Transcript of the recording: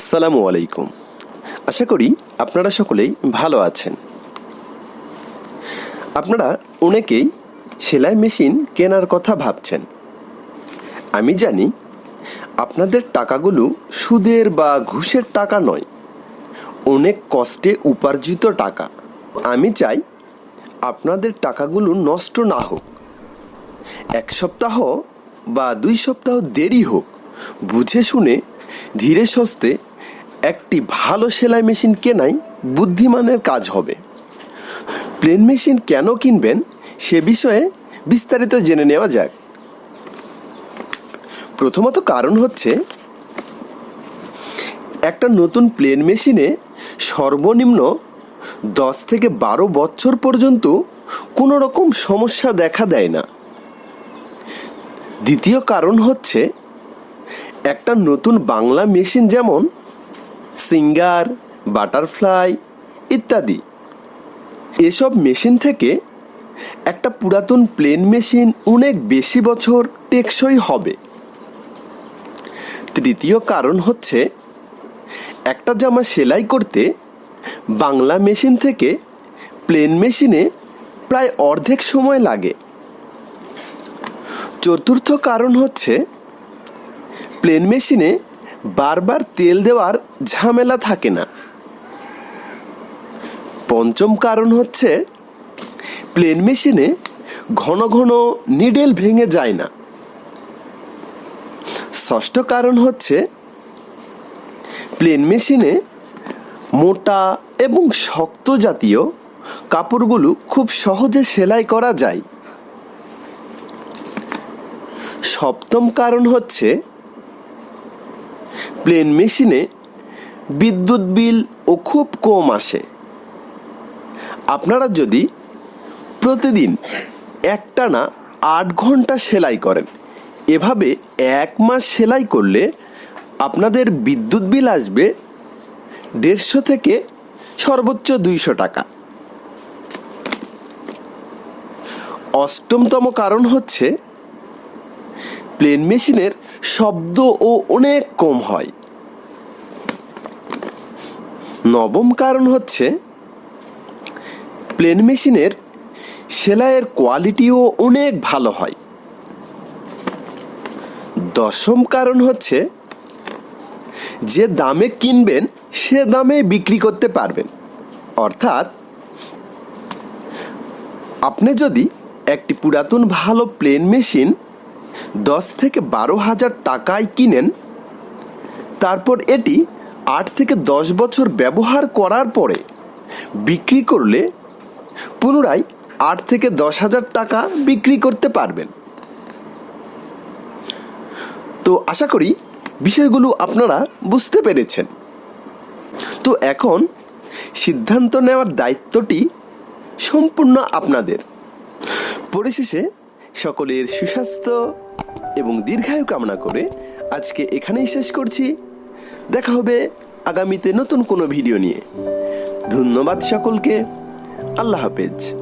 আসসালামু আলাইকুম। আশা করি আপনারা সকলেই ভালো আছেন। আপনারা অনেকেই সেলাই মেশিন কেনার কথা ভাবছেন। আমি জানি আপনাদের টাকাগুলো সুদের বা ঘুষের টাকা নয়, অনেক কষ্টে উপার্জিত টাকা। আমি চাই আপনাদের টাকাগুলো নষ্ট না হোক। এক সপ্তাহ বা দুই সপ্তাহ দেরি হোক, বুঝে শুনে ধীরে সস্তে একটি ভালো সেলাই মেশিন কেনাই বুদ্ধিমানের কাজ হবে। প্লেন মেশিন কেন কিনবেন সে বিষয়ে বিস্তারিত জেনে নেওয়া যাক। প্রথমত কারণ হচ্ছে, একটা নতুন প্লেন মেশিনে সর্বনিম্ন দশ থেকে বারো বছর পর্যন্ত কোনো রকম সমস্যা দেখা দেয় না। দ্বিতীয় কারণ হচ্ছে, একটা নতুন বাংলা মেশিন যেমন সিঙ্গার, বাটারফ্লাই ইত্যাদি। এসব মেশিন থেকে একটা পুরাতন প্লেন মেশিন অনেক বেশি বছর টেকসই হবে। তৃতীয় কারণ হচ্ছে, একটা জামা সেলাই করতে বাংলা মেশিন থেকে প্লেন মেশিনে প্রায় অর্ধেক সময় লাগে। চতুর্থ কারণ হচ্ছে, প্লেন মেশিনে বারবার তেল দেওয়ার ঝামেলা থাকে না। পঞ্চম কারণ হচ্ছে, প্লেন মেশিনে ঘন ঘন নিডেল ভেঙে যায় না। ষষ্ঠ কারণ হচ্ছে, প্লেন মেশিনে মোটা এবং শক্ত জাতীয় কাপড়গুলো খুব সহজে সেলাই করা যায়। সপ্তম কারণ হচ্ছে প্লেন মেশিনে বিদ্যুৎ বিল ও খুব কম আসে। আপনারা যদি প্রতিদিন একটানা আট ঘণ্টা সেলাই করেন, এভাবে এক মাস সেলাই করলে আপনাদের বিদ্যুৎ বিল আসবে দেড়শো থেকে সর্বোচ্চ দুইশো টাকা। অষ্টমতম কারণ হচ্ছে, প্লেন মেশিনের শব্দ ও অনেক কম হয়। নবম কারণ হচ্ছে প্লেন মেশিনের সেলাইয়ের কোয়ালিটিও অনেক ভালো হয়। দশম কারণ হচ্ছে, যে দামে কিনবেন, সে দামে বিক্রি করতে পারবেন। অর্থাৎ, আপনি যদি একটি পুরাতন ভালো প্লেন মেশিন দশ থেকে বারো হাজার টাকায় কিনেন, তারপর এটি আট থেকে দশ বছর ব্যবহার করার পরে বিক্রি করলে পুনরায় আট থেকে দশ হাজার টাকা বিক্রি করতে পারবেন। তো আশা করি বিষয়গুলো আপনারা বুঝতে পেরেছেন। তো এখন সিদ্ধান্ত নেওয়ার দায়িত্বটি সম্পূর্ণ আপনাদের। পরিশেষে সকলের সুস্বাস্থ্য এবং দীর্ঘায়ু কামনা করে আজকে এখানেই শেষ করছি। দেখা হবে আগামীতে নতুন কোনো ভিডিও নিয়ে। ধন্যবাদ সকলকে। আল্লাহ হাফেজ।